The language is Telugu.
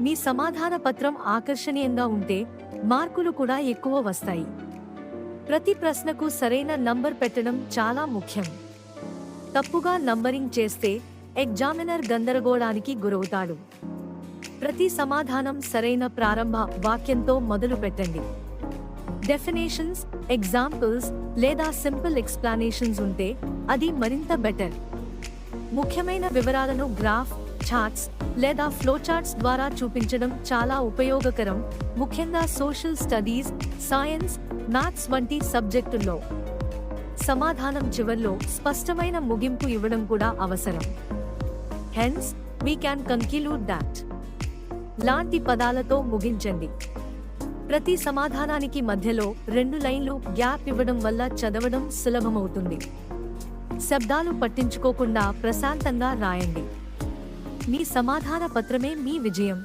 మీ సమాధాన పత్రం ఆకర్షణీయంగా ఉంటే మార్కులు కూడా ఎక్కువ వస్తాయి. ప్రతి ప్రశ్నకు సరైన నంబర్ పెట్టడం చాలా ముఖ్యం. తప్పుగా నంబరింగ్ చేస్తే ఎగ్జామినర్ గందరగోళానికి గురవుతాడు. ప్రతి సమాధానం సరైన ప్రారంభ వాక్యంతో మొదలు పెట్టండి. డెఫినేషన్స్ ఎగ్జాంపుల్స్ లేదా సింపుల్ ఎక్స్ప్లానేషన్స్ ఉంటే అది మరింత బెటర్ ముఖ్యమైన వివరాలను గ్రాఫ్ చార్ట్స్ లేదా ఫ్లోచార్ట్స్ ద్వారా చూపించడం చాలా ఉపయోగకరం. ముఖ్యంగా సోషల్ స్టడీస్ సైన్స్ మ్యాథ్స్ వంటి సబ్జెక్టుల్లో. సమాధానం చివర్లో స్పష్టమైన ముగింపు ఇవ్వడం కూడా అవసరం. Hence we can conclude that లాంటి పదాలతో ముగించండి. ప్రతి సమాధానానికి మధ్యలో రెండు లైన్లు గ్యాప్ ఇవ్వడం వల్ల చదవడం సులభమవుతుంది. శబ్దాలు పట్టించుకోకుండా ప్రశాంతంగా రాయండి. మీ సమాధాన పత్రమే మీ విజయం.